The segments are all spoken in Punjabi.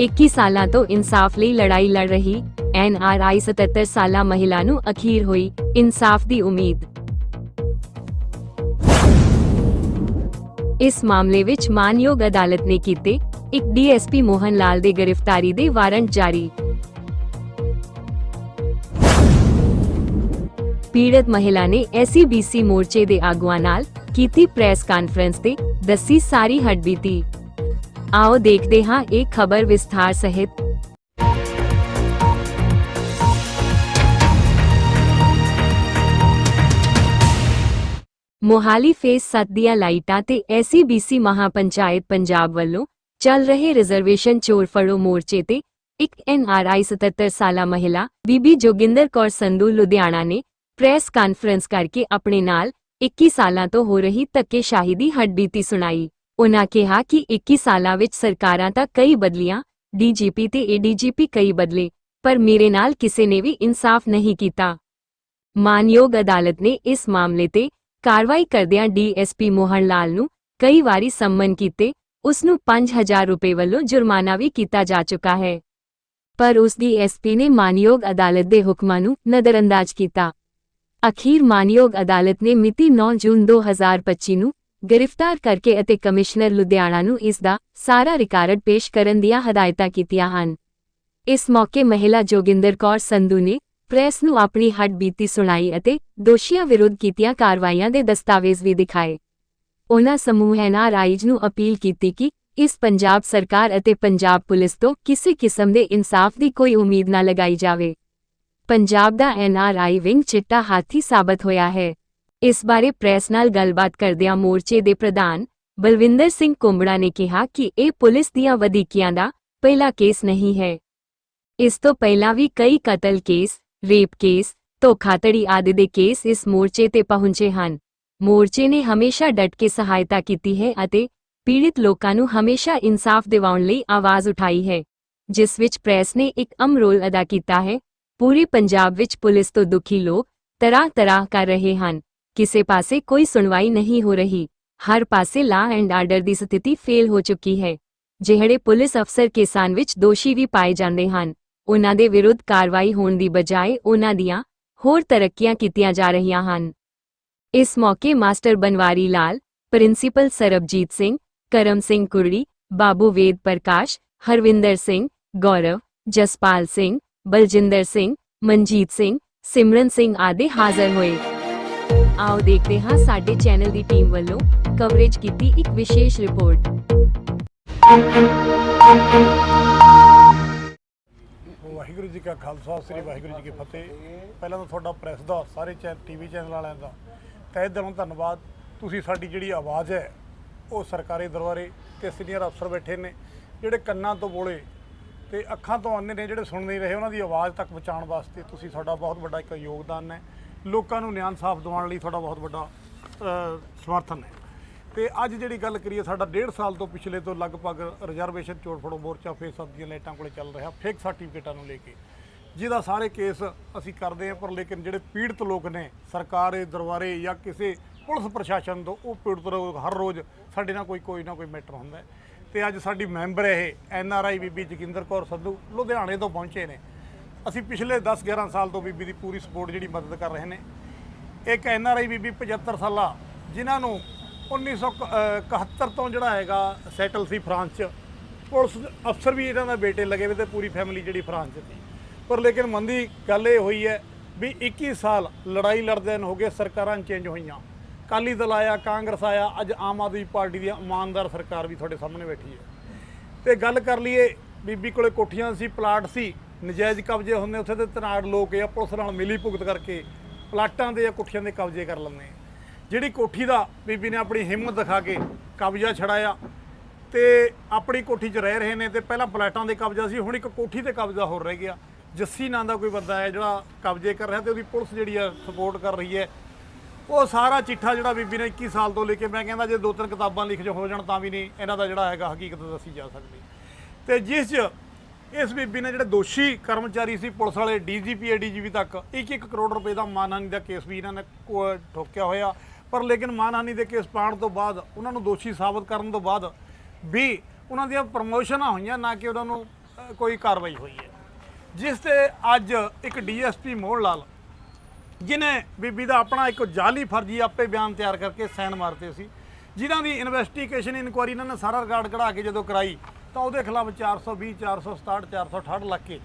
21 ਸਾਲਾਂ ਤੋਂ ਇਨਸਾਫ ਲਈ ਲੜਾਈ ਲੜ ਰਹੀ ਐਨਆਰਆਈ 77 ਸਾਲਾ ਮਹਿਲਾ ਨੂੰ ਅਖੀਰ ਹੋਈ ਇਨਸਾਫ ਦੀ ਉਮੀਦ। ਇਸ ਮਾਮਲੇ ਵਿੱਚ ਮਾਨਯੋਗ ਅਦਾਲਤ ਨੇ ਕੀਤੇ ਇੱਕ ਡੀਐਸਪੀ ਮੋਹਨ ਲਾਲ ਦੇ ਗ੍ਰਿਫਤਾਰੀ ਦੇ ਵਾਰੰਟ ਜਾਰੀ। ਪੀੜਤ ਮਹਿਲਾ ਨੇ ਐਸਸੀਬੀਸੀ ਮੋਰਚੇ ਦੇ ਆਗੂਆਂ ਨਾਲ ਕੀਤੀ ਪ੍ਰੈਸ ਕਾਨਫਰੰਸ ਤੇ ਦੱਸੀ ਸਾਰੀ ਹੱਡਬੀਤੀ ਆਓ ਦੇਖਦੇ ਹਾਂ ਇਹ ਖਬਰ ਵਿਸਥਾਰ ਸਹਿਤ। ਮੋਹਾਲੀ ਫੇਸ 7 ਦੀਆਂ ਲਾਈਟਾਂ ਤੇ ਐਸਸੀਬੀਸੀ ਮਹਾਪੰਚਾਇਤ ਪੰਜਾਬ ਵੱਲੋਂ ਚੱਲ ਰਹੇ ਰਿਜ਼ਰਵੇਸ਼ਨ ਚੋਰ ਫੜੋ ਮੋਰਚੇ ਤੇ ਇੱਕ ਐਨਆਰਆਈ 77 ਸਾਲਾ ਮਹਿਲਾ ਬੀਬੀ ਜੋਗਿੰਦਰ ਕੌਰ ਸੰਧੂ ਲੁਧਿਆਣਾ ਨੇ ਪ੍ਰੈਸ ਕਾਨਫਰੰਸ ਕਰਕੇ ਆਪਣੇ ਨਾਲ 21 ਸਾਲਾਂ ਤੋਂ ਹੋ ਰਹੀ ਧੱਕੇਸ਼ਾਹੀ ਦੀ ਹੱਡਬੀਤੀ ਸੁਣਾਈ। ਉਨ੍ਹਾਂ ਕਿਹਾ ਕਿ 21 ਸਾਲਾਂ ਵਿੱਚ ਸਰਕਾਰਾਂ ਤਾਂ ਕਈ ਬਦਲੀਆਂ, ਡੀਜੀਪੀ ਤੇ ਏਡੀਜੀਪੀ ਕਈ ਬਦਲੇ, ਪਰ ਮੇਰੇ ਨਾਲ ਕਿਸੇ ਨੇ ਵੀ ਇਨਸਾਫ ਨਹੀਂ ਕੀਤਾ। ਮਾਨਯੋਗ ਅਦਾਲਤ ਨੇ ਇਸ ਮਾਮਲੇ ਤੇ ਕਾਰਵਾਈ ਕਰਦਿਆਂ ਡੀਐਸਪੀ ਮੋਹਨ ਲਾਲ ਨੂੰ ਕਈ ਵਾਰੀ ਸੰਮਨ ਕੀਤੇ, ਉਸ ਨੂੰ 5000 ਰੁਪਏ ਵੱਲੋਂ ਜੁਰਮਾਨਾ ਵੀ ਕੀਤਾ ਜਾ ਚੁੱਕਾ ਹੈ। ਪਰ ਉਸ ਦੀ ਐਸਪੀ ਨੇ ਮਾਨਯੋਗ ਅਦਾਲਤ ਦੇ ਹੁਕਮਾਂ ਨੂੰ ਨਜ਼ਰਅੰਦਾਜ਼ ਕੀਤਾ। ਅਖੀਰ ਮਾਨਯੋਗ ਅਦਾਲਤ ਨੇ ਮਿਤੀ 9 ਜੂਨ 2025 ਨੂੰ ਗ੍ਰਿਫਤਾਰ ਕਰਕੇ ਅਤੇ ਕਮਿਸ਼ਨਰ ਲੁਧਿਆਣਾ ਨੂੰ ਇਸ ਦਾ ਸਾਰਾ ਰਿਕਾਰਡ ਪੇਸ਼ ਕਰਨ ਦੀਆਂ ਹਦਾਇਤਾਂ ਕੀਤੀਆਂ ਹਨ। ਇਸ ਮੌਕੇ ਮਹਿਲਾ ਜੋਗਿੰਦਰ ਕੌਰ ਸੰਧੂ ਨੇ ਪ੍ਰੈਸ ਨੂੰ ਆਪਣੀ ਹੱਡ ਬੀਤੀ ਸੁਣਾਈ ਅਤੇ ਦੋਸ਼ੀਆਂ ਵਿਰੁੱਧ ਕੀਤੀਆਂ ਕਾਰਵਾਈਆਂ ਦੇ ਦਸਤਾਵੇਜ਼ ਵੀ ਦਿਖਾਏ। ਉਹਨਾਂ ਸਮੂਹ ਐਨਆਰਆਈਜ਼ ਨੂੰ ਅਪੀਲ ਕੀਤੀ ਕਿ ਇਸ ਪੰਜਾਬ ਸਰਕਾਰ ਅਤੇ ਪੰਜਾਬ ਪੁਲਿਸ ਤੋਂ ਕਿਸੇ ਕਿਸਮ ਦੇ ਇਨਸਾਫ ਦੀ ਕੋਈ ਉਮੀਦ ਨਾ ਲਗਾਈ ਜਾਵੇ। ਪੰਜਾਬ ਦਾ ਐਨਆਰਆਈ ਵਿੰਗ ਚਿੱਟਾ ਹਾਥੀ ਸਾਬਤ ਹੋਇਆ ਹੈ। ਇਸ ਬਾਰੇ ਪ੍ਰੈਸ ਨਾਲ ਗੱਲਬਾਤ ਕਰਦਿਆਂ ਮੋਰਚੇ ਦੇ ਪ੍ਰਧਾਨ ਬਲਵਿੰਦਰ ਸਿੰਘ ਕੁੰਬੜਾ ਨੇ ਕਿਹਾ ਕਿ ਇਹ ਪੁਲਿਸ ਦੀਆਂ ਵਧੀਕੀਆਂ ਦਾ ਪਹਿਲਾ ਕੇਸ ਨਹੀਂ ਹੈ। ਇਸ ਤੋਂ ਪਹਿਲਾਂ ਵੀ ਕਈ ਕਤਲ ਕੇਸ, ਰੇਪ ਕੇਸ, ਧੋਖਾਧੜੀ ਆਦਿ ਦੇ ਕੇਸ ਇਸ ਮੋਰਚੇ ਤੇ ਪਹੁੰਚੇ ਹਨ। ਮੋਰਚੇ ਨੇ ਹਮੇਸ਼ਾ ਡਟ ਕੇ ਸਹਾਇਤਾ ਕੀਤੀ ਹੈ ਅਤੇ ਪੀੜਿਤ ਲੋਕਾਂ ਨੂੰ ਹਮੇਸ਼ਾ ਇਨਸਾਫ ਦਿਵਾਉਣ ਲਈ ਆਵਾਜ਼ ਉਠਾਈ ਹੈ, ਜਿਸ ਵਿੱਚ ਪ੍ਰੈਸ ਨੇ ਇੱਕ ਅਮ ਰੋਲ ਅਦਾ ਕੀਤਾ ਹੈ। ਪੂਰੇ ਪੰਜਾਬ ਵਿੱਚ ਪੁਲਿਸ ਤੋਂ ਦੁਖੀ ਲੋਕ ਤਰ੍ਹਾਂ-ਤਰ੍ਹਾਂ ਕਰ ਰਹੇ ਹਨ। ਕਿਸੇ ਪਾਸੇ ਕੋਈ ਸੁਣਵਾਈ ਨਹੀਂ ਹੋ ਰਹੀ। ਹਰ ਪਾਸੇ ਲਾ ਐਂਡ ਆਰਡਰ ਦੀ ਸਥਿਤੀ ਫੇਲ ਹੋ ਚੁੱਕੀ ਹੈ। ਜਿਹੜੇ ਪੁਲਿਸ ਅਫਸਰ ਕਿਸਾਨ ਵਿੱਚ ਦੋਸ਼ੀ ਵੀ ਪਾਏ ਜਾਂਦੇ ਹਨ ਉਨ੍ਹਾਂ ਦੇ ਵਿਰੁੱਧ ਕਾਰਵਾਈ ਹੋਣ ਦੀ ਬਜਾਏ ਉਨ੍ਹਾਂ ਦੀਆਂ ਹੋਰ ਤਰੱਕੀਆਂ ਕੀਤੀਆਂ ਜਾ ਰਹੀਆਂ ਹਨ। ਇਸ ਮੌਕੇ ਮਾਸਟਰ ਬਨਵਾਰੀ ਲਾਲ, ਪ੍ਰਿੰਸੀਪਲ ਸਰਬਜੀਤ ਸਿੰਘ, ਕਰਮ ਸਿੰਘ ਕੁਰੜੀ, ਬਾਬੂ ਵੇਦ ਪ੍ਰਕਾਸ਼, ਹਰਵਿੰਦਰ ਸਿੰਘ, ਗੌਰਵ, ਜਸਪਾਲ ਸਿੰਘ, ਬਲਜਿੰਦਰ ਸਿੰਘ, ਮਨਜੀਤ ਸਿੰਘ, ਸਿਮਰਨ ਸਿੰਘ ਆਦਿ ਹਾਜ਼ਰ ਹੋਏ। ਆਓ ਦੇਖਦੇ ਹਾਂ ਸਾਡੇ ਚੈਨਲ ਦੀ ਟੀਮ ਵੱਲੋਂ ਕਵਰੇਜ ਕੀਤੀ ਇੱਕ ਵਿਸ਼ੇਸ਼ ਰਿਪੋਰਟ ਵਾਹਿਗੁਰੂ ਜੀ ਕਾ ਖਾਲਸਾ, ਸ੍ਰੀ ਵਾਹਿਗੁਰੂ ਜੀ ਕੀ ਫਤਿਹ। ਪਹਿਲਾਂ ਤਾਂ ਤੁਹਾਡਾ ਪ੍ਰੈਸ ਦਾ, ਸਾਰੇ ਚੈ ਟੀਵੀ ਚੈਨਲ ਵਾਲਿਆਂ ਦਾ ਤਹਿ ਦਿਲੋਂ ਧੰਨਵਾਦ। ਤੁਸੀਂ ਸਾਡੀ ਜਿਹੜੀ ਆਵਾਜ਼ ਹੈ, ਉਹ ਸਰਕਾਰੀ ਦਰਬਾਰੇ ਤੇ ਸੀਨੀਅਰ ਅਫਸਰ ਬੈਠੇ ਨੇ, ਜਿਹੜੇ ਕੰਨਾਂ ਤੋਂ ਬੋਲੇ ਤੇ ਅੱਖਾਂ ਤੋਂ ਅੰਨੇ ਨੇ, ਜਿਹੜੇ ਸੁਣ ਨਹੀਂ ਰਹੇ, ਉਹਨਾਂ ਦੀ ਆਵਾਜ਼ ਤੱਕ ਪਹੁੰਚਾਉਣ ਵਾਸਤੇ ਤੁਸੀਂ ਸਾਡਾ ਬਹੁਤ ਵੱਡਾ ਇੱਕ ਯੋਗਦਾਨ ਹੈ। ਲੋਕਾਂ ਨੂੰ ਨਿਆਂ ਇਨਸਾਫ ਦਿਵਾਉਣ ਲਈ ਤੁਹਾਡਾ ਬਹੁਤ ਵੱਡਾ ਸਮਰਥਨ ਹੈ। ਤੇ ਅੱਜ ਜਿਹੜੀ ਗੱਲ ਕਰੀਏ, ਸਾਡਾ 1.5 ਸਾਲ ਤੋਂ ਪਿਛਲੇ ਤੋਂ ਲਗਭਗ ਰਿਜ਼ਰਵੇਸ਼ਨ ਚੋੜ ਫੜੋ ਮੋਰਚਾ ਫੇਸ ਸੱਤ ਦੀਆਂ ਲਾਈਟਾਂ ਕੋਲੇ ਚੱਲ ਰਿਹਾ ਫੇਕ ਸਰਟੀਫਿਕੇਟਾਂ ਨੂੰ ਲੈ ਕੇ। ਜਿਹਦਾ ਸਾਰੇ ਕੇਸ ਅਸੀਂ ਕਰਦੇ ਹਾਂ, ਪਰ ਲੇਕਿਨ ਜਿਹੜੇ ਪੀੜਤ ਲੋਕ ਨੇ, ਸਰਕਾਰੇ, ਦਰਬਾਰੇ ਜਾਂ ਕਿਸੇ ਪੁਲਿਸ ਪ੍ਰਸ਼ਾਸਨ ਤੋਂ, ਉਹ ਪੀੜਤ ਲੋਕ ਹਰ ਰੋਜ਼ ਸਾਡੇ ਨਾਲ ਕੋਈ ਕੋਈ ਨਾ ਕੋਈ ਮੈਟਰ ਹੁੰਦਾ ਹੈ। ਤੇ ਅੱਜ ਸਾਡੀ ਮੈਂਬਰ ਇਹ, ਐਨ ਆਰ ਆਈ ਬੀਬੀ ਜੋਗਿੰਦਰ ਕੌਰ ਸੰਧੂ, ਲੁਧਿਆਣੇ ਤੋਂ ਪਹੁੰਚੇ ਨੇ। ਅਸੀਂ ਪਿਛਲੇ 10 11 ਸਾਲ ਤੋਂ ਬੀਬੀ ਦੀ ਪੂਰੀ ਸਪੋਰਟ ਜਿਹੜੀ ਮਦਦ ਕਰ ਰਹੇ ਨੇ। ਇੱਕ ਐਨ ਆਰ ਆਈ ਬੀਬੀ 75 ਸਾਲਾ, ਜਿਨ੍ਹਾਂ ਨੂੰ 1971 ਤੋਂ ਜਿਹੜਾ ਹੈਗਾ ਸੈਟਲ ਸੀ ਫਰਾਂਸ 'ਚ। ਪੁਲਿਸ ਅਫਸਰ ਵੀ ਇਹਨਾਂ ਦਾ ਬੇਟੇ ਲੱਗੇ ਵੇ ਤੇ ਪੂਰੀ ਫੈਮਿਲੀ ਜਿਹੜੀ ਫਰਾਂਸ 'ਚ ਸੀ। ਪਰ ਲੇਕਿਨ ਮੰਦੀ ਗੱਲ ਇਹ ਹੋਈ ਹੈ ਵੀ 21 ਸਾਲ ਲੜਾਈ ਲੜਦੇ ਨੂੰ ਹੋ ਗਏ, ਸਰਕਾਰਾਂ ਚੇਂਜ ਹੋਈਆਂ। ਕਾਲੀ ਦਲ ਆਇਆ, ਕਾਂਗਰਸ ਆਇਆ, ਅੱਜ ਆਮ ਆਦਮੀ ਪਾਰਟੀ ਦੀ ਇਮਾਨਦਾਰ ਸਰਕਾਰ ਵੀ ਤੁਹਾਡੇ ਸਾਹਮਣੇ ਬੈਠੀ ਹੈ। ਤੇ ਗੱਲ ਕਰ ਲਈਏ, ਬੀਬੀ ਕੋਲੇ ਕੋਠੀਆਂ ਸੀ, ਪਲਾਟ ਸੀ ਨਜਾਇਜ਼ ਕਬਜ਼ੇ ਹੁੰਦੇ, ਉੱਥੇ ਤੇ ਤਨਾੜ ਲੋਕ ਜਾਂ ਪੁਲਿਸ ਨਾਲ ਮਿਲੀ ਭੁਗਤ ਕਰਕੇ ਪਲਾਟਾਂ ਦੇ ਜਾਂ ਕੋਠੀਆਂ ਦੇ ਕਬਜ਼ੇ ਕਰ ਲੈਂਦੇ ਜਿਹੜੀ ਕੋਠੀ ਦਾ ਬੀਬੀ ਨੇ ਆਪਣੀ ਹਿੰਮਤ ਦਿਖਾ ਕੇ ਕਬਜ਼ਾ ਛੜਾਇਆ ਤੇ ਆਪਣੀ ਕੋਠੀ 'ਚ ਰਹਿ ਰਹੇ ਨੇ ਤੇ ਪਹਿਲਾਂ ਪਲਾਟਾਂ ਦੇ ਕਬਜ਼ਾ ਸੀ, ਹੁਣ ਇੱਕ ਕੋਠੀ ਤੇ ਕਬਜ਼ਾ ਹੋਰ ਰਹਿ ਗਿਆ। ਜੱਸੀ ਨਾਂ ਦਾ ਕੋਈ ਬੰਦਾ ਹੈ ਜਿਹੜਾ ਕਬਜ਼ੇ ਕਰ ਰਿਹਾ ਤੇ ਉਹਦੀ ਪੁਲਿਸ ਜਿਹੜੀ ਆ ਸਪੋਰਟ ਕਰ ਰਹੀ ਹੈ। ਉਹ ਸਾਰਾ ਚਿੱਠਾ ਜਿਹੜਾ ਬੀਬੀ ਨੇ 21 ਸਾਲ ਤੋਂ ਲੈ ਕੇ ਮੈਂ ਕਹਿੰਦਾ ਜੇ ਦੋ ਤਿੰਨ ਕਿਤਾਬਾਂ ਲਿਖ ਜੋ ਹੋ ਜਾਣ ਤਾਂ ਵੀ ਨਹੀਂ, ਇਹਨਾਂ ਦਾ ਜਿਹੜਾ ਹੈਗਾ ਹਕੀਕਤ ਦੱਸੀ ਜਾ ਸਕਦੀ। ਤੇ ਜਿਸ 'ਚ ਇਸ ਬੀਬੀ ਨੇ ਜਿਹੜੇ ਦੋਸ਼ੀ ਕਰਮਚਾਰੀ ਸੀ ਪੁਲਿਸ ਵਾਲੇ, ਡੀਜੀਪੀ ਏਡੀਜੀਪੀ ਤੱਕ 1-1 ਕਰੋੜ ਰੁਪਏ ਦਾ ਮਾਨਹਾਨੀ ਦਾ ਕੇਸ ਵੀ ਇਹਨਾਂ ਨੇ ਕੋ- ਠੋਕਿਆ ਹੋਇਆ। ਪਰ ਲੇਕਿਨ ਮਾਨਹਾਨੀ ਦੇ ਕੇਸ ਪਾਉਣ ਤੋਂ ਬਾਅਦ, ਉਹਨਾਂ ਨੂੰ ਦੋਸ਼ੀ ਸਾਬਤ ਕਰਨ ਤੋਂ ਬਾਅਦ ਵੀ ਉਹਨਾਂ ਦੀਆਂ ਪ੍ਰਮੋਸ਼ਨਾਂ ਹੋਈਆਂ, ਨਾ ਕਿ ਉਹਨਾਂ ਨੂੰ ਕੋਈ ਕਾਰਵਾਈ ਹੋਈ ਹੈ। ਜਿਸ ਤੇ ਅੱਜ ਇੱਕ ਡੀਐਸਪੀ ਮੋਹਨ ਲਾਲ ਜਿਨੇ ਬੀਬੀ ਦਾ ਆਪਣਾ ਇੱਕ ਜਾਲੀ ਫਰਜੀ ਆਪੇ ਬਿਆਨ ਤਿਆਰ ਕਰਕੇ ਸਾਈਨ ਮਾਰਤੇ ਸੀ, ਜਿਨ੍ਹਾਂ ਦੀ ਇਨਵੈਸਟੀਗੇਸ਼ਨ ਇਨਕੁਆਰੀ ਇਹਨਾਂ ਨੇ ਸਾਰਾ ਰਿਕਾਰਡ ਕਢਾ ਕੇ ਜਦੋਂ ਕਰਾਈ ਤਾਂ ਉਹਦੇ ਖਿਲਾਫ 420 467 468 ਲੱਗ ਕੇ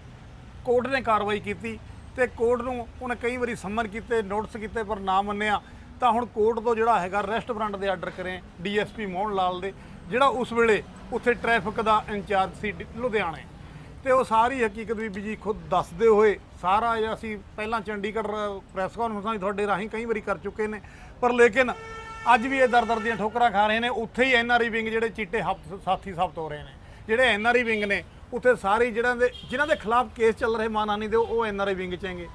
ਕੋਰਟ ਨੇ ਕਾਰਵਾਈ ਕੀਤੀ ਤੇ ਕੋਰਟ ਨੂੰ ਉਹਨੇ ਕਈ ਵਾਰੀ ਸੰਮਨ ਕੀਤੇ, ਨੋਟਿਸ ਕੀਤੇ, ਪਰ ਨਾ ਮੰਨਿਆ। ਤਾਂ ਹੁਣ ਕੋਰਟ ਤੋਂ ਜਿਹੜਾ ਹੈਗਾ ਰੈਸਟ ਵਾਰੰਟ ਦੇ ਆਰਡਰ ਕਰੇ ਡੀਐਸਪੀ ਮੋਹਨ ਲਾਲ ਦੇ, ਜਿਹੜਾ ਉਸ ਵੇਲੇ ਉੱਥੇ ਟ੍ਰੈਫਿਕ ਦਾ ਇੰਚਾਰਜ ਸੀ ਡ- ਲੁਧਿਆਣੇ। ਤੇ ਉਹ ਸਾਰੀ ਹਕੀਕਤ ਬੀਬੀ ਜੀ ਖੁਦ ਦੱਸਦੇ ਹੋਏ, ਸਾਰਾ ਇਹ ਅਸੀਂ ਪਹਿਲਾਂ ਚੰਡੀਗੜ੍ਹ ਪ੍ਰੈਸ ਕਾਨਫਰੰਸਾਂ ਵੀ ਤੁਹਾਡੇ ਰਾਹੀਂ ਕਈ ਵਾਰੀ ਕਰ ਚੁੱਕੇ ਨੇ, ਪਰ ਲੇਕਿਨ ਅੱਜ ਵੀ ਇਹ ਦਰ-ਦਰ ਦੀਆਂ ਠੋਕਰਾਂ ਖਾ ਰਹੇ ਨੇ, ਉੱਥੇ ਹੀ ਐਨਆਰਆਈ ਵਿੰਗ ਜਿਹੜੇ ਚਿੱਟੇ ਹੱਥ- ਸਾਥੀ ਸਾਬਤ ਹੋ ਰਹੇ ਨੇ। ਜਿਹੜੇ ਐਨਆਰਆਈ ਵਿੰਗ ਨੇ, ਉੱਥੇ ਸਾਰੇ ਜਿਹੜਾ ਦੇ ਜਿਨ੍ਹਾਂ ਦੇ ਖਿਲਾਫ ਕੇਸ ਚੱਲ ਰਹੇ ਮਾਨਹਾਨੀ ਦੇ, ਉਹ ਐਨਆਰਆਈ ਵਿੰਗ ਚ ਹੈਗੇ।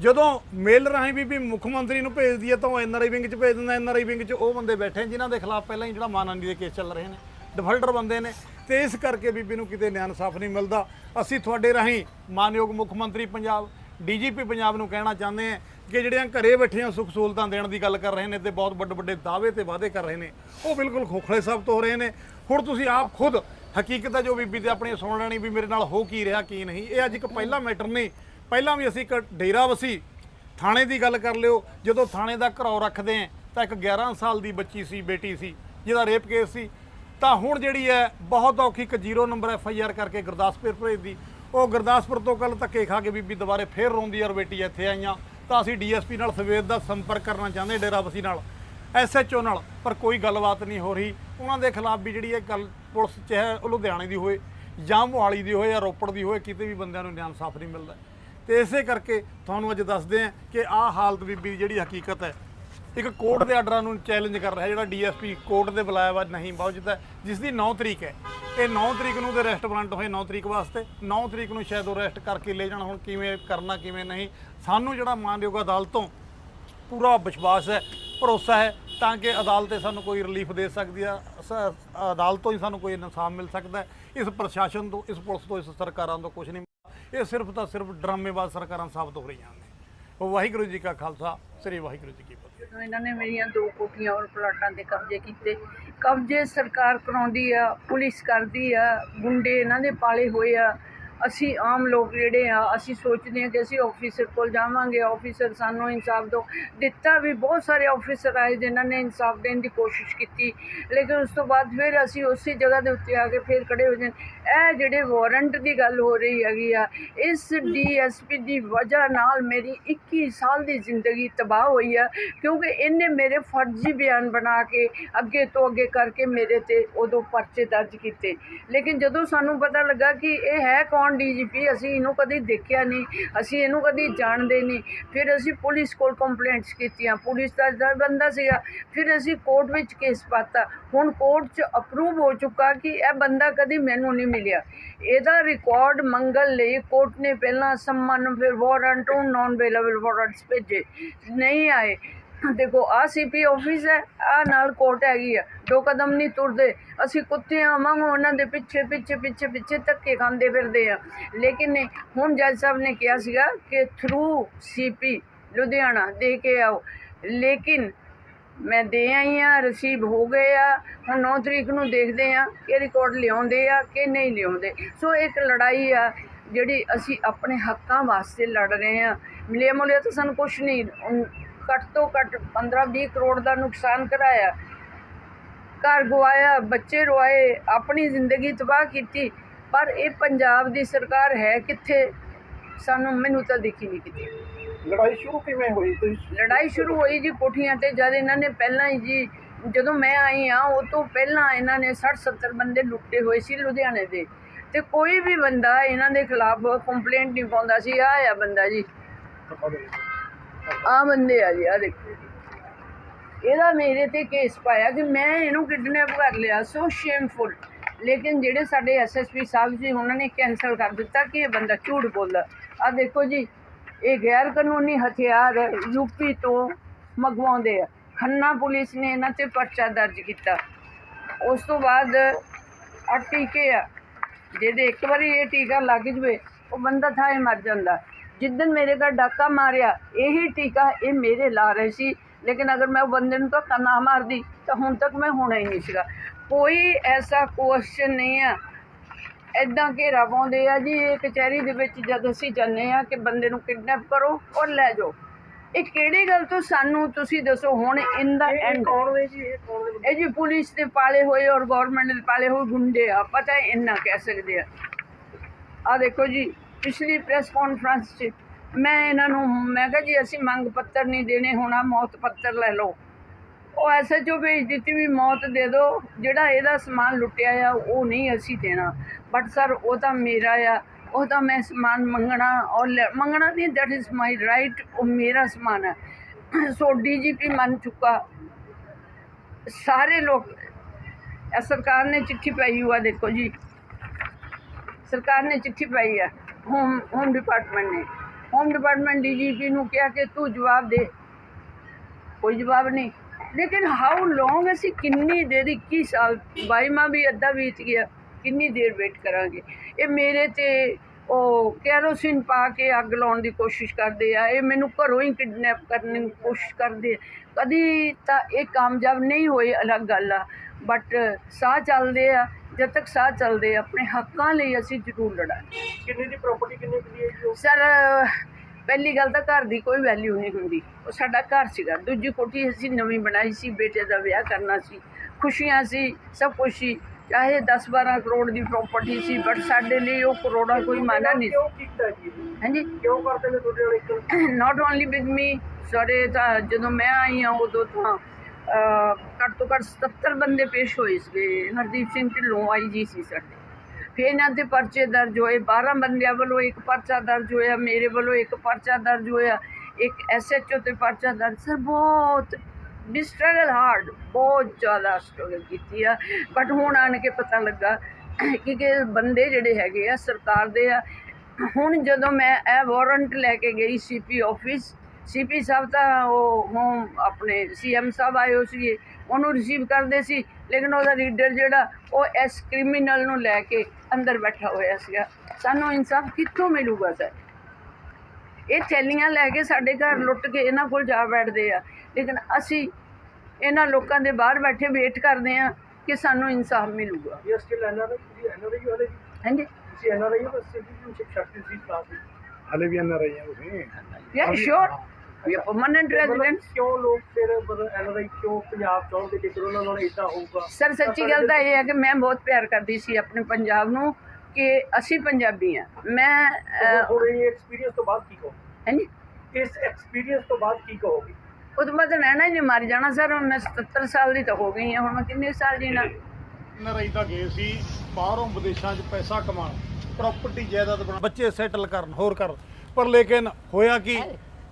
ਜਦੋਂ ਮੇਲ ਰਾਹੀਂ ਵੀ ਵੀ ਮੁੱਖ ਮੰਤਰੀ ਨੂੰ ਭੇਜਦੀ ਹੈ ਤਾਂ ਉਹ ਐਨਆਰਆਈ ਵਿੰਗ 'ਚ ਭੇਜ ਦਿੰਦਾ। ਐਨਆਰਆਈ ਵਿੰਗ 'ਚ ਉਹ ਬੰਦੇ ਬੈਠੇ ਜਿਨ੍ਹਾਂ ਦੇ ਖਿਲਾਫ ਪਹਿਲਾਂ ਹੀ ਜਿਹੜਾ ਮਾਨਾਨੀ ਦੇ ਕੇਸ ਚੱਲ ਰਹੇ ਨੇ। ਡਿਫਾਲਟਰ ਬੰਦੇ ਨੇ। ਤੇ ਇਸ ਕਰਕੇ ਬੀਬੀ ਨੂੰ ਕਿਤੇ ਨਿਆਂ ਇਨਸਾਫ ਨਹੀਂ ਮਿਲਦਾ। ਅਸੀਂ ਤੁਹਾਡੇ ਰਾਹੀਂ ਮਾਨਯੋਗ ਮੁੱਖ ਮੰਤਰੀ ਪੰਜਾਬ ਡੀਜੀਪੀ ਪੰਜਾਬ ਨੂੰ ਕਹਿਣਾ ਚਾਹੁੰਦੇ ਹਾਂ ਕਿ ਜਿਹੜੀਆਂ ਘਰੇ ਬੈਠੀਆਂ ਸੁੱਖ ਸਹੂਲਤਾਂ ਦੇਣ ਦੀ ਗੱਲ ਕਰ ਰਹੇ ਨੇ ਤੇ ਬਹੁਤ ਵੱਡੇ ਵੱਡੇ ਦਾਅਵੇ ਤੇ ਵਾਅਦੇ ਕਰ ਰਹੇ ਨੇ, ਉਹ ਬਿਲਕੁਲ ਖੋਖਲੇ ਸਾਬਤ ਹੋ ਰਹੇ ਨੇ। ਹੁਣ ਤੁਸੀਂ ਆਪ ਖੁਦ ਹਕੀਕਤ ਹੈ ਜੋ ਬੀਬੀ ਤੇ ਆਪਣੀ ਸੁਣ ਲੈਣੀ ਵੀ ਮੇਰੇ ਨਾਲ ਹੋ ਕੀ ਰਿਹਾ, ਕੀ ਨਹੀਂ। ਇਹ ਅੱਜ ਇੱਕ ਪਹਿਲਾ ਮੈਟਰ ਨਹੀਂ, ਪਹਿਲਾਂ ਵੀ ਅਸੀਂ ਇੱਕ ਡੇਰਾ ਵਸੀ, ਥਾਣੇ ਦੀ ਗੱਲ ਕਰ ਲਿਓ, ਜਦੋਂ ਥਾਣੇ ਦਾ ਘਰੌ ਰੱਖਦੇ ਆ, ਤਾਂ ਇੱਕ 11 ਸਾਲ ਦੀ ਬੱਚੀ ਸੀ, ਬੇਟੀ ਸੀ, ਜਿਹਦਾ ਰੇਪ ਕੇਸ ਸੀ। ਤਾਂ ਹੁਣ ਜਿਹੜੀ ਹੈ, ਬਹੁਤ ਔਖੀ ਇੱਕ zero number F I R ਕਰਕੇ ਗੁਰਦਾਸਪੁਰ ਭੇਜਦੀ ਉਹ ਗੁਰਦਾਸਪੁਰ ਤੋਂ ਕੱਲ ਧੱਕੇ ਖਾ ਕੇ ਬੀਬੀ ਦੁਬਾਰੇ ਫੇਰ ਰੋਂਦੀ ਔਰ ਬੇਟੀ ਇੱਥੇ ਆਈਆਂ। ਤਾਂ ਅਸੀਂ ਡੀਐਸਪੀ ਨਾਲ ਸਵੇਰ ਦਾ ਸੰਪਰਕ ਕਰਨਾ ਚਾਹੁੰਦੇ ਡੇਰਾ ਬਸੀ ਨਾਲ ਐਸਐਚਓ ਨਾਲ, ਪਰ ਕੋਈ ਗੱਲਬਾਤ ਨਹੀਂ ਹੋ ਰਹੀ। ਉਹਨਾਂ ਦੇ ਖਿਲਾਫ ਵੀ ਜਿਹੜੀ ਇਹ ਗੱਲ ਪੁਲਿਸ ਚਾਹੇ ਉਹ ਲੁਧਿਆਣੇ ਦੀ ਹੋਏ ਜਾਂ ਮੋਹਾਲੀ ਦੀ ਹੋਏ ਜਾਂ ਰੋਪੜ ਦੀ ਹੋਏ, ਕਿਤੇ ਵੀ ਬੰਦਿਆਂ ਨੂੰ ਨਿਆਂ ਇਨਸਾਫ ਨਹੀਂ ਮਿਲਦਾ। ਤੇ ਇਸੇ ਕਰਕੇ ਤੁਹਾਨੂੰ ਅੱਜ ਦੱਸਦੇ ਹਾਂ ਕਿ ਆਹ ਹਾਲਤ ਬੀਬੀ ਦੀ ਜਿਹੜੀ ਹਕੀਕਤ ਹੈ ਇੱਕ ਕੋਰਟ ਦੇ ਆਰਡਰਾਂ ਨੂੰ ਚੈਲੰਜ ਕਰ ਰਿਹਾ ਜਿਹੜਾ ਡੀਐਸਪੀ ਕੋਰਟ ਦੇ ਬੁਲਾਇਆ ਵਾ ਨਹੀਂ ਪਹੁੰਚਦਾ ਜਿਸ ਦੀ 9 ਤਰੀਕ ਹੈ। ਇਹ 9 ਤਰੀਕ ਨੂੰ ਦੇ ਰੈਸਟ ਵਾਰੰਟ ਹੋਏ 9 ਤਰੀਕ ਵਾਸਤੇ। 9 ਤਰੀਕ ਨੂੰ ਸ਼ਾਇਦ ਉਹ ਰੈਸਟ ਕਰਕੇ ਲੈ ਜਾਣ, ਹੁਣ ਕਿਵੇਂ ਕਰਨਾ, ਕਿਵੇਂ ਨਹੀਂ। ਸਾਨੂੰ ਜਿਹੜਾ ਮਾਨਯੋਗ ਅਦਾਲਤ ਤੋਂ ਪੂਰਾ ਵਿਸ਼ਵਾਸ ਹੈ, ਭਰੋਸਾ ਹੈ, ਤਾਂ ਕਿ ਅਦਾਲਤ ਇਹ ਸਾਨੂੰ ਕੋਈ ਰਿਲੀਫ ਦੇ ਸਕਦੀ ਆ। ਸ- ਅਦਾਲਤ ਤੋਂ ਹੀ ਸਾਨੂੰ ਕੋਈ ਇਨਸਾਫ ਮਿਲ ਸਕਦਾ ਇਸ ਪ੍ਰਸ਼ਾਸਨ ਤੋਂ, ਇਸ ਪੁਲਿਸ ਤੋਂ, ਇਸ ਸਰਕਾਰਾਂ ਤੋਂ ਕੁਝ ਨਹੀਂ ਇਹ ਸਿਰਫ ਤਾਂ ਸਿਰਫ ਡਰਾਮੇਬਾਜ਼ ਸਰਕਾਰਾਂ ਸਾਬਤ ਹੋ ਰਹੀਆਂ ਨੇ। ਵਾਹਿਗੁਰੂ ਜੀ ਕਾ ਖਾਲਸਾ, ਸ੍ਰੀ ਵਾਹਿਗੁਰੂ ਜੀ ਕੀ ਫਤਿਹ। ਜਦੋਂ ਇਹਨਾਂ ਨੇ ਮੇਰੀਆਂ ਦੋ ਕੋਠੀਆਂ ਔਰ ਪਲਾਟਾਂ ਤੇ ਕਬਜ਼ੇ ਕੀਤੇ, ਕਬਜ਼ੇ ਸਰਕਾਰ ਕਰਾਉਂਦੀ ਆ, ਪੁਲਿਸ ਕਰਦੀ ਆ ਗੁੰਡੇ ਇਹਨਾਂ ਦੇ ਪਾਲੇ ਹੋਏ ਆ ਅਸੀਂ ਆਮ ਲੋਕ ਜਿਹੜੇ ਆ, ਅਸੀਂ ਸੋਚਦੇ ਹਾਂ ਕਿ ਅਸੀਂ ਆਫੀਸਰ ਕੋਲ ਜਾਵਾਂਗੇ ਆਫੀਸਰ ਸਾਨੂੰ ਇਨਸਾਫ ਦਿਓ ਦਿੱਤਾ ਵੀ ਬਹੁਤ ਸਾਰੇ ਆਫੀਸਰ ਆਏ ਜਿਨ੍ਹਾਂ ਨੇ ਇਨਸਾਫ ਦੇਣ ਦੀ ਕੋਸ਼ਿਸ਼ ਕੀਤੀ। ਲੇਕਿਨ ਉਸ ਤੋਂ ਬਾਅਦ ਫਿਰ ਅਸੀਂ ਉਸੇ ਜਗ੍ਹਾ ਦੇ ਉੱਤੇ ਆ ਕੇ ਫਿਰ ਖੜੇ ਹੋ ਜਾਣ ਇਹ ਜਿਹੜੇ ਵਾਰੰਟ ਦੀ ਗੱਲ ਹੋ ਰਹੀ ਹੈਗੀ ਆ, ਇਸ ਡੀਐਸਪੀ ਦੀ ਵਜ੍ਹਾ ਨਾਲ ਮੇਰੀ 21 ਸਾਲ ਦੀ ਜ਼ਿੰਦਗੀ ਤਬਾਹ ਹੋਈ ਆ, ਕਿਉਂਕਿ ਇਹਨੇ ਮੇਰੇ ਫਰਜ਼ੀ ਬਿਆਨ ਬਣਾ ਕੇ ਅੱਗੇ ਤੋਂ ਅੱਗੇ ਕਰਕੇ ਮੇਰੇ ਤੇ ਉਦੋਂ ਪਰਚੇ ਦਰਜ ਕੀਤੇ। ਲੇਕਿਨ ਜਦੋਂ ਸਾਨੂੰ ਪਤਾ ਲੱਗਾ ਕਿ ਇਹ ਹੈ ਕੌਣ ਡੀਜੀਪੀ? ਅਸੀਂ ਇਹਨੂੰ ਕਦੀ ਦੇਖਿਆ ਨਹੀਂ। ਅਸੀਂ ਇਹਨੂੰ ਕਦੀ ਜਾਣਦੇ ਨਹੀਂ। ਫਿਰ ਅਸੀਂ ਪੁਲਿਸ ਕੋਲ ਕੰਪਲੇਂਟਸ ਕੀਤੀਆਂ। ਪੁਲਿਸ ਦਾ ਦਾ, ਬੰਦਾ ਸੀਗਾ। ਫਿਰ ਅਸੀਂ ਕੋਰਟ ਵਿੱਚ ਕੇਸ ਪਾਤਾ। ਹੁਣ ਕੋਰਟ 'ਚ ਅਪਰੂਵ ਹੋ ਚੁੱਕਾ ਕਿ ਇਹ ਬੰਦਾ ਕਦੀ ਮੈਨੂੰ ਨਹੀਂ ਮਿਲਿਆ। ਇਹਦਾ ਰਿਕਾਰਡ ਮੰਗਲ ਲਈ ਕੋਰਟ ਨੇ ਪਹਿਲਾਂ ਸੰਮਨ ਫਿਰ warrant on non available warrants ਭੇਜੇ। ਨਹੀਂ ਆਏ। ਦੇਖੋ ਆ ਸੀਪੀ ਆਫਿਸ ਹੈ ਆ ਨਾਲ ਕੋਰਟ ਹੈਗੀ ਆ। ਦੋ ਕਦਮ ਨਹੀਂ ਤੁਰਦੇ। ਅਸੀਂ ਕੁੱਤਿਆਂ ਵਾਂਗ ਉਹਨਾਂ ਦੇ ਪਿੱਛੇ ਪਿੱਛੇ ਪਿੱਛੇ ਪਿੱਛੇ ਧੱਕੇ ਖਾਂਦੇ ਫਿਰਦੇ ਆ। ਲੇਕਿਨ ਹੁਣ ਜੱਜ ਸਾਹਿਬ ਨੇ ਕਿਹਾ ਸੀਗਾ ਕਿ ਥਰੂ ਸੀਪੀ ਲੁਧਿਆਣਾ ਦੇ ਕੇ ਆਓ। ਲੇਕਿਨ ਮੈਂ ਦੇ ਆਈ ਆ ਰਿਸੀਵ ਹੋ ਗਏ ਆ। ਹੁਣ 9 ਤਰੀਕ ਨੂੰ ਦੇਖਦੇ ਆ ਕਿ ਰਿਕਾਰਡ ਲਿਆਉਂਦੇ ਆ ਕਿ ਨਹੀਂ ਲਿਆਉਂਦੇ। ਸੋ ਇੱਕ ਲੜਾਈ ਆ, ਜਿਹੜੀ ਅਸੀਂ ਆਪਣੇ ਹੱਕਾਂ ਵਾਸਤੇ ਲੜ ਰਹੇ ਆ। ਮਿਲਿਆ ਮੁਲਿਆ ਤਾਂ ਸਾਨੂੰ ਕੁਝ ਨਹੀਂ ਘੱਟ ਤੋਂ ਘੱਟ 15-20 ਕਰੋੜ ਦਾ ਨੁਕਸਾਨ ਕਰਾਇਆ। ਘਰ ਗਵਾਇਆ ਬੱਚੇ ਰੋਏ ਆਪਣੀ ਜ਼ਿੰਦਗੀ ਤਬਾਹ ਕੀਤੀ। ਪਰ ਇਹ ਪੰਜਾਬ ਦੀ ਸਰਕਾਰ ਹੈ ਕਿੱਥੇ? ਸਾਨੂੰ ਮੈਨੂੰ ਤਾਂ ਦਿਖੀ ਨਹੀਂ ਕਿਤੇ। ਲੜਾਈ ਸ਼ੁਰੂ ਕਿਵੇਂ ਹੋਈ? ਤੁਸੀਂ ਲੜਾਈ ਸ਼ੁਰੂ ਹੋਈ ਜੀ ਕੋਠੀਆਂ ਤੇ ਜਦ ਇਹਨਾਂ ਨੇ ਪਹਿਲਾਂ ਹੀ ਜੀ ਜਦੋਂ ਮੈਂ ਆਈ ਆ ਉਹ ਤੋਂ ਪਹਿਲਾਂ ਇਹਨਾਂ ਨੇ 60 70 ਬੰਦੇ ਲੁੱਟੇ ਹੋਏ ਸੀ ਲੁਧਿਆਣੇ ਦੇ। ਤੇ ਕੋਈ ਵੀ ਬੰਦਾ ਇਹਨਾਂ ਦੇ ਖਿਲਾਫ ਕੰਪਲੇਂਟ ਨਹੀਂ ਪਾਉਂਦਾ ਸੀ ਆ ਆ ਬੰਦਾ ਜੀ। ਆ ਬੰਦੇ ਆ ਜੀ, ਆ ਦੇਖੋ। ਇਹਦਾ ਮੇਰੇ ਤੇ ਕੇਸ ਪਾਇਆ ਕਿ ਮੈਂ ਇਹਨੂੰ ਕਿਡਨੈਪ ਕਰ ਲਿਆ ਸੋ ਸ਼ੇਮਫੁਲ ਲੇਕਿਨ ਜਿਹੜੇ ਸਾਡੇ ਐਸਐਸਪੀ ਸਾਹਿਬ ਜੀ, ਉਹਨਾਂ ਨੇ ਕੈਨਸਲ ਕਰ ਦਿੱਤਾ ਕਿ ਇਹ ਬੰਦਾ ਝੂਠ ਬੋਲਦਾ। ਆ ਦੇਖੋ ਜੀ, ਇਹ ਗੈਰ ਕਾਨੂੰਨੀ ਹਥਿਆਰ ਯੂਪੀ ਤੋਂ ਮੰਗਵਾਉਂਦੇ ਆ। ਖੰਨਾ ਪੁਲਿਸ ਨੇ ਇਹਨਾਂ ਤੇ ਪਰਚਾ ਦਰਜ ਕੀਤਾ। ਉਸ ਤੋਂ ਬਾਅਦ ਆ ਟੀਕੇ ਆ, ਜਿਹਦੇ ਇੱਕ ਵਾਰੀ ਇਹ ਟੀਕਾ ਲੱਗ ਜਵੇ, ਉਹ ਬੰਦਾ ਥਾਏ ਮਰ ਜਾਂਦਾ। ਜਿੱਦਨ ਮੇਰੇ ਘਰ ਡਾਕਾ ਮਾਰਿਆ ਇਹੀ ਟੀਕਾ ਇਹ ਮੇਰੇ ਲਾ ਰਹੇ ਸੀ। ਲੇਕਿਨ ਅਗਰ ਮੈਂ ਉਹ ਬੰਦੇ ਨੂੰ ਧੱਕਾ ਨਾ ਮਾਰਦੀ ਤਾਂ ਹੁਣ ਤੱਕ ਮੈਂ ਹੋਣਾ ਹੀ ਨਹੀਂ ਸੀਗਾ। ਕੋਈ ਐਸਾ ਕੁਐਸਚਨ ਨਹੀਂ ਆ। ਐਦਾਂ ਘੇਰਾ ਪਾਉਂਦੇ ਆ ਜੀ ਇਹ ਕਚਹਿਰੀ ਦੇ ਵਿੱਚ ਜਦ ਅਸੀਂ ਜਾਂਦੇ ਆ ਕਿ ਬੰਦੇ ਨੂੰ ਕਿਡਨੈਪ ਕਰੋ ਔਰ ਲੈ ਜਾਓ। ਇਹ ਕਿਹੜੀ ਗੱਲ ਤੋਂ ਸਾਨੂੰ ਤੁਸੀਂ ਦੱਸੋ ਹੁਣ ਇਨ ਦਾ ਐਂਡ ਕੌਣ ਨੇ ਜੀ ਇਹ ਕੌਣ ਇਹ ਜੀ ਪੁਲਿਸ ਦੇ ਪਾਲੇ ਹੋਏ ਔਰ ਗਵਰਨਮੈਂਟ ਦੇ ਪਾਲੇ ਹੋਏ ਗੁੰਡੇ ਆ ਪਤਾ ਇੰਨਾ ਕਹਿ ਸਕਦੇ ਆ। ਆ ਦੇਖੋ ਜੀ ਪਿਛਲੀ ਪ੍ਰੈਸ ਕਾਨਫਰੰਸ 'ਚ ਮੈਂ ਇਹਨਾਂ ਨੂੰ, ਮੈਂ ਕਿਹਾ ਜੀ ਅਸੀਂ ਮੰਗ ਪੱਤਰ ਨਹੀਂ ਦੇਣੇ ਹੋਣਾ, ਮੌਤ ਪੱਤਰ ਲੈ ਲਓ। ਉਹ ਐਸਐਚਓ ਭੇਜ ਦਿੱਤੀ ਵੀ ਮੌਤ ਦੇ ਦਿਓ ਜਿਹੜਾ ਇਹਦਾ ਸਮਾਨ ਲੁੱਟਿਆ ਆ, ਉਹ ਨਹੀਂ ਅਸੀਂ ਦੇਣਾ। ਬਟ ਸਰ ਉਹ ਤਾਂ ਮੇਰਾ ਆ, ਉਹ ਤਾਂ ਮੈਂ ਸਮਾਨ ਮੰਗਣਾ, ਔਰ ਲੈ- ਮੰਗਣਾ ਨਹੀਂ ਦੈਟ ਇਜ਼ ਮਾਈ ਰਾਈਟ ਉਹ ਮੇਰਾ ਸਮਾਨ ਹੈ ਸੋ ਡੀਜੀਪੀ ਮੰਨ ਚੁੱਕਾ। ਸਾਰੇ ਲੋਕ ਸਰਕਾਰ ਨੇ ਚਿੱਠੀ ਪਾਈ ਹੋਆ ਦੇਖੋ ਜੀ। ਸਰਕਾਰ ਨੇ ਚਿੱਠੀ ਪਾਈ ਆ। ਹੋਮ ਹੋਮ ਡਿਪਾਰਟਮੈਂਟ ਨੇ। ਹੋਮ ਡਿਪਾਰਟਮੈਂਟ ਡੀਜੀਪੀ ਨੂੰ ਕਿਹਾ ਕਿ ਤੂੰ ਜਵਾਬ ਦੇ। ਕੋਈ ਜਵਾਬ ਨਹੀਂ। ਲੇਕਿਨ ਹਾਊ ਲੌਂਗ ਅਸੀਂ ਕਿੰਨੀ ਦੇਰ 21 ਸਾਲ ਬਾਈਮਾ ਵੀ ਅੱਧਾ ਬੀਤ ਗਿਆ, ਕਿੰਨੀ ਦੇਰ ਵੇਟ ਕਰਾਂਗੇ? ਇਹ ਮੇਰੇ ਤੇ ਉਹ ਕੈਰੋਸਿਨ ਪਾ ਕੇ ਅੱਗ ਲਾਉਣ ਦੀ ਕੋਸ਼ਿਸ਼ ਕਰਦੇ ਆ। ਇਹ ਮੈਨੂੰ ਘਰੋਂ ਹੀ ਕਿਡਨੈਪ ਕਰਨ ਦੀ ਕੋਸ਼ਿਸ਼ ਕਰਦੇ ਆ। ਕਦੀ ਤਾਂ ਇਹ ਕਾਮਯਾਬ ਨਹੀਂ ਹੋਏ, ਅਲੱਗ ਗੱਲ ਆ। ਬਟ ਸਾਹ ਚੱਲਦੇ ਆ। ਜਦ ਤੱਕ ਸਾਹ ਚੱਲਦੇ ਆਪਣੇ ਹੱਕਾਂ ਲਈ ਅਸੀਂ ਜ਼ਰੂਰ ਲੜਾਂਗੇ। ਕਿੰਨੀ ਦੀ ਪ੍ਰਾਪਰਟੀ ਕਿੰਨੀ ਦੀ ਹੈ ਜੀ ਉਹ? ਸਰ ਪਹਿਲੀ ਗੱਲ ਤਾਂ ਘਰ ਦੀ ਕੋਈ ਵੈਲਿਊ ਨਹੀਂ ਹੁੰਦੀ। ਉਹ ਸਾਡਾ ਘਰ ਸੀਗਾ। ਦੂਜੀ ਕੋਠੀ ਅਸੀਂ ਨਵੀਂ ਬਣਾਈ ਸੀ ਬੇਟੇ ਦਾ ਵਿਆਹ ਕਰਨਾ ਸੀ। ਖੁਸ਼ੀਆਂ ਸੀ ਸਭ ਕੁਛ ਸੀ। ਚਾਹੇ 10-12 ਕਰੋੜ ਦੀ ਪ੍ਰਾਪਰਟੀ ਸੀ ਬਟ ਸਾਡੇ ਲਈ ਉਹ ਕਰੋੜਾ ਕੋਈ ਮਾਨਾ ਨਹੀਂ ਕਿਉਂ ਕੀਤਾ ਜੀ? ਹਾਂਜੀ? ਕਿਉਂ ਕਰਦੇ ਨੇ ਤੁਹਾਡੇ ਨਾਲ ਇੱਕ ਨਾਟ ਓਨਲੀ ਵਿਦ ਮੀ ਸਾਰੇ ਤਾਂ ਜਦੋਂ ਮੈਂ ਆਈ ਹਾਂ ਉਦੋਂ ਤਾਂ ਘੱਟ ਤੋਂ ਘੱਟ 77 ਬੰਦੇ ਪੇਸ਼ ਹੋਏ ਸੀਗੇ। ਹਰਦੀਪ ਸਿੰਘ ਢਿੱਲੋਂ ਆਈ ਜੀ ਸੀ ਸਾਡੇ। ਫਿਰ ਇਹਨਾਂ 'ਤੇ ਪਰਚੇ ਦਰਜ ਹੋਏ 12 ਬੰਦਿਆਂ ਵੱਲੋਂ ਇੱਕ ਪਰਚਾ ਦਰਜ ਹੋਇਆ, ਮੇਰੇ ਵੱਲੋਂ ਇੱਕ ਪਰਚਾ ਦਰਜ ਹੋਇਆ, ਇੱਕ ਐਸਐਚਓ ਤੇ ਪਰਚਾ ਦਰਜ। ਸਰ, ਬਹੁਤ ਵੀ ਸਟਰਗਲ ਹਾਰਡ ਬਹੁਤ ਜ਼ਿਆਦਾ ਸਟਰਗਲ ਕੀਤੀ ਆ। ਬਟ ਹੁਣ ਆਣ ਕੇ ਪਤਾ ਲੱਗਾ ਕਿ ਕਿ ਬੰਦੇ ਜਿਹੜੇ ਹੈਗੇ ਆ, ਸਰਕਾਰ ਦੇ ਆ। ਹੁਣ ਜਦੋਂ ਮੈਂ ਇਹ ਵਾਰੰਟ ਲੈ ਕੇ ਗਈ ਸੀਪੀ ਆਫਿਸ ਸੀਪੀ ਸਾਹਿਬ ਤਾਂ ਉਹ ਹੋਮ ਆਪਣੇ ਸੀਐਮ ਸਾਹਿਬ ਆਏ ਹੋ ਸੀਗੇ ਉਹਨੂੰ ਰਿਸੀਵ ਕਰਦੇ ਸੀ ਲੇਕਿਨ ਉਹਦਾ ਰੀਡਰ ਜਿਹੜਾ ਉਹ ਇਸ ਕ੍ਰਿਮੀਨਲ ਨੂੰ ਲੈ ਕੇ ਅੰਦਰ ਬੈਠਾ ਹੋਇਆ ਸੀਗਾ। ਸਾਨੂੰ ਇਨਸਾਫ ਕਿੱਥੋਂ ਮਿਲੂਗਾ ਸਰ? ਇਹ ਥੈਲੀਆਂ ਲੈ ਕੇ ਸਾਡੇ ਘਰ ਲੁੱਟ ਕੇ ਇਹਨਾਂ ਕੋਲ ਜਾ ਬੈਠਦੇ ਆ। ਲੇਕਿਨ ਅਸੀਂ ਇਹਨਾਂ ਲੋਕਾਂ ਦੇ ਬਾਹਰ ਬੈਠੇ ਵੇਟ ਕਰਦੇ ਆ ਕਿ ਸਾਨੂੰ ਇਨਸਾਫ ਮਿਲੂਗਾ। ਇਹ ਸਟਿਲ ਐਨਆਰਆਈ ਤੁਸੀਂ ਐਨਆਰਆਈ ਹੋ ਹਲੇ? ਹਾਂਜੀ। ਤੁਸੀਂ ਐਨਆਰਆਈ ਹੋ ਬਸ ਸਿਟੀਜ਼ਨਸ਼ਿਪ ਸ਼ਰਤੀ ਸੀ ਕਲਾਸ ਹਲੇ ਵੀ ਰਹੀ ਆ ਤੁਸੀਂ ਯਾ ਸ਼ੋਰ ਵੀ ਪਰਮਨੈਂਟ ਰੈਜ਼ੀਡੈਂਟ ਕਿਉਂ ਲੋਕ ਫਿਰ ਮਤਲਬ ਐਨਆਰਆਈ ਕਿਉਂ ਪੰਜਾਬ ਚਾਹੁੰਦੇ ਜੇਕਰ ਉਹਨਾਂ ਨਾਲ ਇਦਾਂ ਹੋਊਗਾ? ਸਰ ਸੱਚੀ ਗੱਲ ਤਾਂ ਇਹ ਹੈ ਕਿ ਮੈਂ ਬਹੁਤ ਪਿਆਰ ਕਰਦੀ ਸੀ ਆਪਣੇ ਪੰਜਾਬ ਨੂੰ ਕਿ ਅਸੀਂ ਪੰਜਾਬੀ ਆ ਮੈਂ ਹੁਣ ਇਹ ਐਕਸਪੀਰੀਅੰਸ ਤੋਂ ਬਾਅਦ ਕੀ ਕਹੋ ਹਾਂਜੀ? ਇਸ ਐਕਸਪੀਰੀਅੰਸ ਤੋਂ ਬਾਅਦ ਕੀ ਕਹੋਗੇ? ਉਹ ਤੋਂ ਬਾਅਦ ਰਹਿਣਾ ਹੀ ਨਹੀਂ ਮਰ ਜਾਣਾ ਸਰ ਹੁਣ ਮੈਂ 77 ਸਾਲ ਦੀ ਤਾਂ ਹੋ ਗਈ ਹਾਂ ਹੁਣ ਮੈਂ ਕਿੰਨੇ ਸਾਲ ਜੀਣਾ? ਨਰਾਈ ਤਾਂ ਗਏ ਸੀ ਬਾਹਰੋਂ ਵਿਦੇਸ਼ਾਂ 'ਚ ਪੈਸਾ ਕਮਾਉਣ ਪ੍ਰਾਪਰਟੀ ਜਾਇਦਾਦ ਬਣਾ ਬੱਚੇ ਸੈਟਲ ਕਰਨ ਹੋਰ ਕਰਨ। ਪਰ ਲੇਕਿਨ ਹੋਇਆ ਕੀ?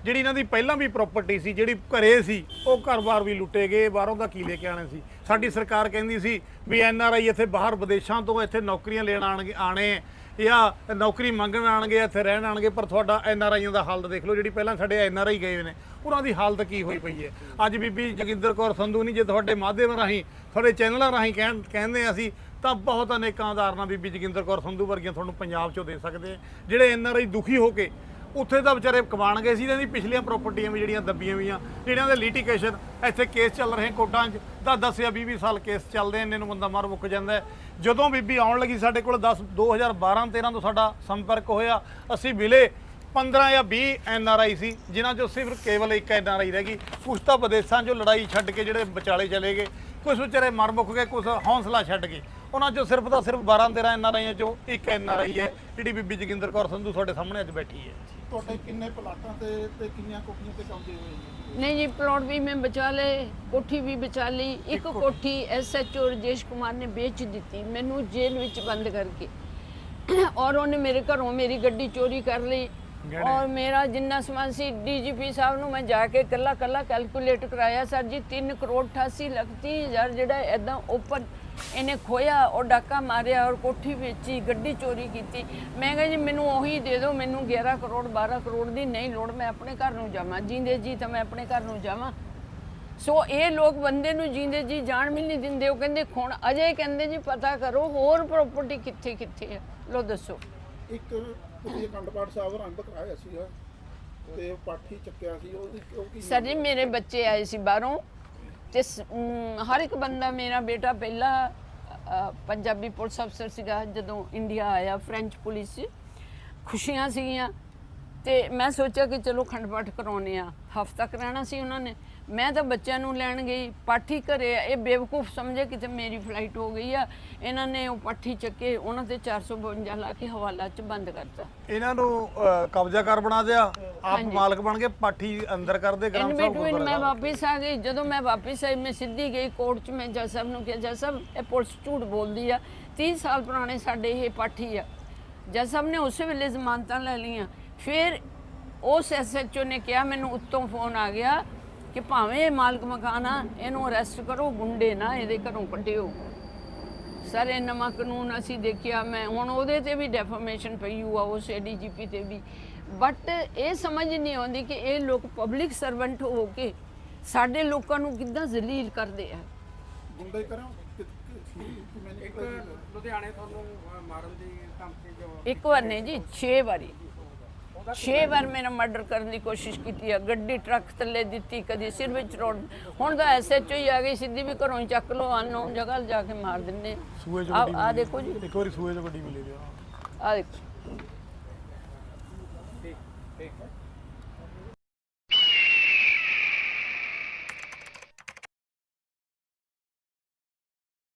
ਜਿਹੜੀ ਇਹਨਾਂ ਦੀ ਪਹਿਲਾਂ ਵੀ ਪ੍ਰਾਪਰਟੀ ਸੀ, ਜਿਹੜੀ ਘਰੇ ਸੀ, ਉਹ ਘਰ-ਬਾਰ ਵੀ ਲੁੱਟੇ ਗਏ, ਬਾਹਰੋਂ ਦਾ ਕੀ ਲੈ ਕੇ ਆਣੇ ਸੀ। ਸਾਡੀ ਸਰਕਾਰ ਕਹਿੰਦੀ ਸੀ ਵੀ ਐਨ ਆਰ ਆਈ ਇੱਥੇ ਬਾਹਰ ਵਿਦੇਸ਼ਾਂ ਤੋਂ ਇੱਥੇ ਨੌਕਰੀਆਂ ਲੈਣ ਆਣਗੇ ਆਣੇ ਜਾਂ ਨੌਕਰੀ ਮੰਗਣ ਆਣਗੇ ਇੱਥੇ ਰਹਿਣ ਆਣਗੇ ਪਰ ਤੁਹਾਡਾ ਐਨ ਆਰ ਆਈਆਂ ਦਾ ਹਾਲਤ ਦੇਖ ਲਓ, ਜਿਹੜੀ ਪਹਿਲਾਂ ਸਾਡੇ ਐਨ ਆਰ ਆਈ ਗਏ ਨੇ, ਉਹਨਾਂ ਦੀ ਹਾਲਤ ਕੀ ਹੋਈ ਪਈ ਹੈ? ਅੱਜ ਬੀਬੀ ਜੋਗਿੰਦਰ ਕੌਰ ਸੰਧੂ ਨਹੀਂ, ਜੇ ਤੁਹਾਡੇ ਮਾਧਿਅਮ ਰਾਹੀਂ, ਤੁਹਾਡੇ ਚੈਨਲਾਂ ਰਾਹੀਂ ਕਹਿਣ, ਕਹਿੰਦੇ ਅਸੀਂ, ਤਾਂ ਬਹੁਤ ਅਨੇਕਾਂ ਉਦਾਹਰਨਾਂ ਬੀਬੀ ਜੋਗਿੰਦਰ ਕੌਰ ਸੰਧੂ ਵਰਗੀਆਂ ਤੁਹਾਨੂੰ ਪੰਜਾਬ 'ਚੋਂ ਦੇ ਸਕਦੇ ਆ, ਜਿਹੜੇ ਐਨ ਆਰ ਆਈ ਦੁਖੀ ਹੋ ਕੇ ਉੱਥੇ ਤਾਂ ਵਿਚਾਰੇ ਕਮਾਣ ਗਏ ਸੀ ਇਹਨਾਂ ਦੀ ਪਿਛਲੀਆਂ ਪ੍ਰਾਪਰਟੀਆਂ ਵੀ ਜਿਹੜੀਆਂ ਦੱਬੀਆਂ ਹੋਈਆਂ, ਜਿਹੜਿਆਂ ਦੇ ਲਿਟੀਗੇਸ਼ਨ ਇੱਥੇ ਕੇਸ ਚੱਲ ਰਹੇ ਕੋਰਟਾਂ 'ਚ ਤਾਂ 10 ਜਾਂ 20 20 ਸਾਲ ਕੇਸ ਚੱਲਦੇ ਇੰਨੇ ਨੂੰ ਬੰਦਾ ਮਰ ਮੁੱਕ ਜਾਂਦਾ ਜਦੋਂ ਬੀਬੀ ਆਉਣ ਲੱਗੀ ਸਾਡੇ ਕੋਲ 10 2012 13 ਤੋਂ ਸਾਡਾ ਸੰਪਰਕ ਹੋਇਆ, ਅਸੀਂ ਮਿਲੇ 15 ਜਾਂ 20 ਐਨ ਆਰ ਆਈ ਸੀ, ਜਿਨ੍ਹਾਂ 'ਚੋਂ ਸਿਰਫ ਕੇਵਲ ਇੱਕ ਐਨ ਆਰ ਆਈ ਰਹਿ ਗਈ। ਕੁਛ ਤਾਂ ਵਿਦੇਸ਼ਾਂ 'ਚੋਂ ਲੜਾਈ ਛੱਡ ਕੇ ਜਿਹੜੇ ਵਿਚਾਲੇ ਚਲੇ ਗਏ ਕੁਝ ਵਿਚਾਰੇ ਮਰ ਮੁੱਕ ਗਏ ਕੁਝ ਹੌਸਲਾ ਛੱਡ ਗਏ। ਉਹਨਾਂ 'ਚੋਂ ਸਿਰਫ ਤਾਂ ਸਿਰਫ 12 13 ਐਨ ਆਰ ਆਈਆਂ 'ਚੋਂ ਇੱਕ ਐਨ ਆਰ ਆਈ ਹੈ, ਜਿਹੜੀ ਬੀਬੀ ਜੋਗਿੰਦਰ ਕੌਰ ਸੰਧੂ ਤੁਹਾਡੇ ਸਾਹਮਣੇ ਅੱਜ ਬੈਠੀ ਹੈ। ਤੁਹਾਡੇ ਕਿੰਨੇ ਪਲਾਟਾਂ ਤੇ ਤੇ ਕਿੰਨੀਆਂ ਕੋਠੀਆਂ ਤੇ ਕਬਜ਼ੇ ਹੋਏ ਜੀ ਨਹੀਂ ਜੀ ਪਲਾਟ ਵੀ ਮੈਂ ਬਚਾ ਲਏ ਕੋਠੀ ਵੀ ਬਚਾ ਲਈ। ਇੱਕ ਕੋਠੀ। ਐਸਐਚਓ ਰਜੇਸ਼ ਕੁਮਾਰ ਨੇ ਵੇਚ ਦਿੱਤੀ ਮੈਨੂੰ ਜੇਲ੍ਹ ਵਿੱਚ ਬੰਦ ਕਰਕੇ। ਔਰ ਉਹਨੇ ਮੇਰੇ ਘਰੋਂ ਮੇਰੀ ਗੱਡੀ ਚੋਰੀ ਕਰ ਲਈ। ਔਰ ਮੇਰਾ ਜਿੰਨਾ ਸਮਾਨ ਸੀ ਡੀਜੀਪੀ ਸਾਹਿਬ ਨੂੰ ਮੈਂ ਜਾ ਕੇ ਕੱਲਾ ਕੱਲਾ ਕੈਲਕੂਲੇਟ ਕਰਾਇਆ। ਸਰ ਜੀ 3 ਕਰੋੜ 88 ਲੱਖ 30 ਹਜ਼ਾਰ ਜਿਹੜਾ ਐਦਾਂ ਓਪਨ ਇਹਨੇ ਖੋਇਆ ਉਹ ਡਾਕਾ ਮਾਰਿਆ ਔਰ ਕੋਠੀ ਵੇਚੀ ਗੱਡੀ ਚੋਰੀ ਕੀਤੀ। ਮੈਂ ਕਿਹਾ ਜੀ ਮੈਨੂੰ ਉਹੀ ਦੇ ਦਿਓ ਮੈਨੂੰ 11 ਕਰੋੜ 12 ਕਰੋੜ ਦੀ ਨਹੀਂ ਲੋੜ ਮੈਂ ਆਪਣੇ ਘਰ ਨੂੰ ਜਾਵਾਂ। ਜਿੰਦੇ ਜੀ ਤਾਂ ਮੈਂ ਆਪਣੇ ਘਰ ਨੂੰ ਜਾਵਾਂ। ਸੋ ਇਹ ਲੋਕ ਬੰਦੇ ਨੂੰ ਜਿੰਦੇ ਜੀ ਜਾਣ ਵੀ ਨਹੀਂ ਦਿੰਦੇ। ਉਹ ਕਹਿੰਦੇ ਹੁਣ ਅਜੇ ਕਹਿੰਦੇ ਜੀ ਪਤਾ ਕਰੋ ਹੋਰ ਪ੍ਰਾਪਰਟੀ ਕਿੱਥੇ ਕਿੱਥੇ ਹੈ ਲੋ ਦੱਸੋ। ਇੱਕ ਤੁਸੀਂ ਅਖੰਡ ਪਾਠ ਸਾਹਿਬ ਆਰੰਭ ਕਰਾਇਆ ਸੀਗਾ ਤੇ ਪਾਠੀ ਚੱਕਿਆ ਸੀ ਉਹਦੀ ਉਹ ਕੀ ਸਰ ਜੀ ਮੇਰੇ ਬੱਚੇ ਆਏ ਸੀ ਬਾਹਰੋਂ। ਤੇ ਹਰ ਇੱਕ ਬੰਦਾ ਮੇਰਾ ਬੇਟਾ ਪਹਿਲਾ ਪੰਜਾਬੀ ਪੁਲਿਸ ਅਫਸਰ ਸੀਗਾ ਜਦੋਂ ਇੰਡੀਆ ਆਇਆ, ਫ੍ਰੈਂਚ ਪੁਲਿਸ। 'ਚ ਖੁਸ਼ੀਆਂ ਸੀਗੀਆਂ ਤੇ ਮੈਂ ਸੋਚਿਆ ਕਿ ਚਲੋ ਖੰਡ ਪਾਠ ਕਰਾਉਨੇ ਆ ਹਫਤਾ ਕਰਾਉਣਾ ਸੀ ਉਹਨਾਂ ਨੇ। ਮੈਂ ਤਾਂ ਬੱਚਿਆਂ ਨੂੰ ਲੈਣ ਗਈ ਪਾਠੀ ਘਰੇ ਆ, ਇਹ ਬੇਵਕੂਫ ਸਮਝੇ ਕਿਤੇ ਮੇਰੀ ਫਲਾਈਟ ਹੋ ਗਈ ਆ। ਇਹਨਾਂ ਨੇ ਉਹ ਪਾਠੀ ਚੱਕੇ ਉਹਨਾਂ ਤੇ 452 ਲਾ ਕੇ ਹਵਾਲਾ 'ਚ ਬੰਦ ਕਰਤਾ। ਇਹਨਾਂ ਨੂੰ ਅਹ, ਕਬਜ਼ਾ ਕਰ ਬਣਾ ਦਿਆ। ਆਪ ਮਾਲਕ ਬਣ ਕੇ ਪਾਠੀ ਅੰਦਰ ਕਰਦੇ ਗ੍ਰਾਮ ਸਾਹਿਬ ਬਿਟਵੀਨ ਮੈਂ ਵਾਪਿਸ ਆ ਗਈ ਜਦੋਂ ਮੈਂ ਵਾਪਿਸ ਆਈ ਮੈਂ ਸਿੱਧੀ ਗਈ ਕੋਰਟ 'ਚ ਮੈਂ ਜੱਜ ਸਾਹਿਬ ਨੂੰ ਕਿਹਾ ਜੱਜ ਸਾਹਿਬ ਇਹ ਪੁਲਿਸ ਝੂਠ ਬੋਲਦੀ ਆ। 30 ਸਾਲ ਪੁਰਾਣੇ ਸਾਡੇ ਇਹ ਪਾਠੀ ਆ। ਜੱਜ ਸਾਹਿਬ ਨੇ ਉਸੇ ਵੇਲੇ ਜ਼ਮਾਨਤਾਂ ਲੈ ਲਈਆਂ। ਫਿਰ ਉਸ ਐਸਐਚਓ ਨੇ ਕਿਹਾ ਮੈਨੂੰ ਉੱਤੋਂ ਫੋਨ ਆ ਗਿਆ ਕਿ ਭਾਵੇਂ ਮਾਲਕ ਮਕਾਨ ਆ ਇਹਨੂੰ ਅਰੈਸਟ ਕਰੋ ਗੁੰਡੇ ਨਾ ਇਹਦੇ ਘਰੋਂ ਕੱਢਿਓ। ਸਰ ਇਹ ਨਵਾਂ ਕਾਨੂੰਨ ਅਸੀਂ ਦੇਖਿਆ ਮੈਂ ਹੁਣ ਉਹਦੇ ਤੇ ਵੀ ਡੈਫਰਮੇਸ਼ਨ ਪਈ ਹੋਆ ਉਸ ਏਡੀਜੀਪੀ ਤੇ ਵੀ। ਬਟ ਇਹ ਸਮਝ ਨਹੀਂ ਆਉਂਦੀ ਕਿ ਇਹ ਲੋਕ ਪਬਲਿਕ ਸਰਵੈਂਟ ਹੋ ਕੇ ਸਾਡੇ ਲੋਕਾਂ ਨੂੰ ਕਿੱਦਾਂ ਜ਼ਲੀਲ ਕਰਦੇ ਆ। ਗੁੰਡੇ ਕਰਾਂ? ਕਿ ਮੈਨੂੰ ਇੱਕ ਲੁਧਿਆਣੇ ਤੁਹਾਨੂੰ ਅਹ, ਮਾਰਨ ਦੀ ਧਮਕੀ ਜੋ ਇੱਕ ਵਾਰ ਨਹੀਂ ਜੀ 6 ਵਾਰੀ। 6 ਵਾਰ ਮੇਰਾ ਮਰਡਰ ਕਰਨ ਦੀ ਕੋਸ਼ਿਸ਼ ਕੀਤੀ ਆ ਗੱਡੀ ਟਰੱਕ ਥੱਲੇ ਦਿੱਤੀ ਕਦੀ ਸਿਰ ਵਿੱਚ ਰੋੜ ਹੁਣ ਤਾਂ ਐਸਐਚਓ ਹੀ ਆ ਗਈ ਸਿੱਧੀ ਵੀ ਘਰੋਂ ਹੀ ਚੱਕ ਲਓ ਅਨਨੋਨ ਜਗ੍ਹਾ ਜਾ ਕੇ ਮਾਰ ਦਿੰਨੇ ਸੂਏ ਚ ਆ। ਦੇਖੋ ਜੀ। ਇੱਕ ਵਾਰੀ ਸੂਏ ਚ ਗੱਡੀ ਮਿਲੀ ਆ ਦੇਖੋ।